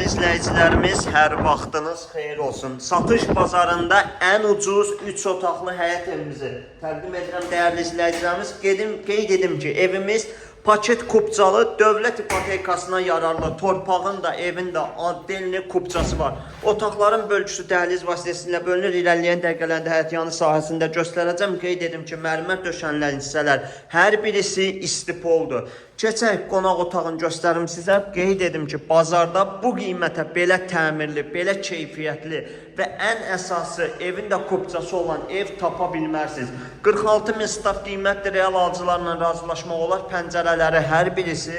Değerli izləyicilərimiz, hər vaxtınız xeyir olsun. Satış bazarında ən ucuz 3 otaqlı həyət evimizi təqdim edirəm dəyərli izləyicilərimiz. Gedim, qeyd edim ki, evimiz paket kupçalı dövlət ipotekasına yararlı torpağın da evin də addelini kupçası var. Otaqların bölgüsü dəhliz vasitəsilə bölünür. İrəliyən dəqiqələrdə həyətyanı sahəsində göstərəcəm. Qeyd edim ki, mərmər döşənilən hissələr hər birisi istipoldur. Keçək qonaq otağını göstərim sizə. Qeyd edim ki, bazarda bu qiymətə belə təmirli, belə keyfiyyətli və ən əsası evin də kupçası olan ev tapa bilmərsiniz. 46 min staf qiymətli real alıcılarla razılaşmaq olar. Pəncərələri hər birisi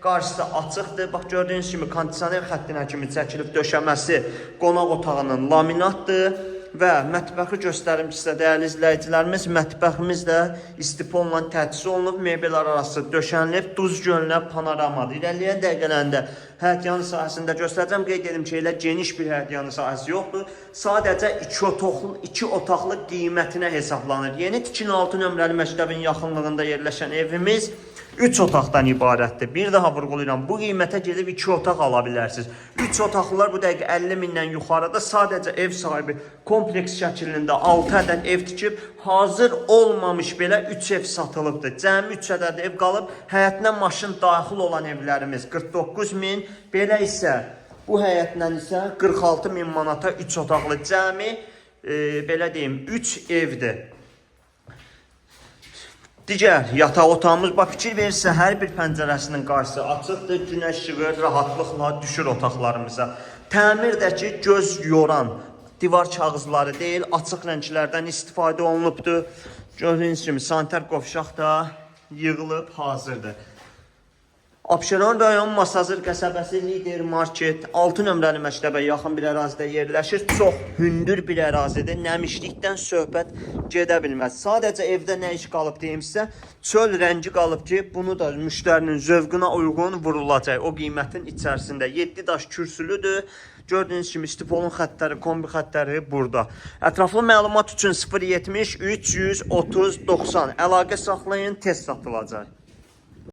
qarşısı açıqdır. Bax gördüyünüz kimi kondisioner xəttinə kimi çəkilib döşəməsi qonaq otağının laminatdır. Və mətbəxi göstərim sizə dəyərli izləyicilərimiz. Mətbəximiz də istiponla təchiz olunub, mebellər arası döşənilib, duz gölünə panoramadır. İrəliyən dəqiqələrində həyətyanı sahəsində göstərəcəm. Qeyd edim ki, elə geniş bir həyətyanı sahəsi yoxdur. Sadəcə 2 otaqlı, 2 otaqlı qiymətinə hesablanır. Yeni tikin 6 nömrəli məktəbin yaxınlığında yerləşən evimiz 3 otaqdan ibarətdir. Bir daha vurğulayıram. Bu qiymətə gedib 2 otaq ala bilərsiniz. 3 otaqlılar bu dəqiqə 50 mindən yuxarıda sadəcə ev sahibi kompleks şəklində 6 ədəd ev tikib, hazır olmamış belə 3 ev satılıbdır. Cəmi 3 ədəd ev qalıb, həyətinə maşın daxil olan evlərimiz 49 min, belə isə bu həyətlə isə 46 min manata 3 otaqlı cəmi e, belə deyim 3 evdir. Digər yataq otağımız bax fikir verirsə hər bir pəncərəsinin qarşısı açıqdır. Günəş işığı rahatlıqla düşür otaqlarımıza. Təmirdəki göz yoran divar kağızları deyil, açıq rənglərdən istifadə olunubdur. Gördüyünüz kimi sanitar qovşaq da yığılıb hazırdır. Abşeron rayon Masazır qəsəbəsi Lider Market 6 nömrəli məktəbə yaxın bir ərazidə yerləşir. Çox hündür bir ərazidir. Nəmişlikdən söhbət gedə bilməz. Sadəcə evdə nə iş qalıb deyim sizə, çöl rəngi qalıb ki, bunu da müştərinin zövqünə uyğun vurulacaq. O qiymətin içərisində 7 daş kürsülüdür. Gördüyünüz kimi stipolun xəttləri, kombi xəttləri burada. Ətraflı məlumat üçün 070 330 90 əlaqə saxlayın, test satılacaq.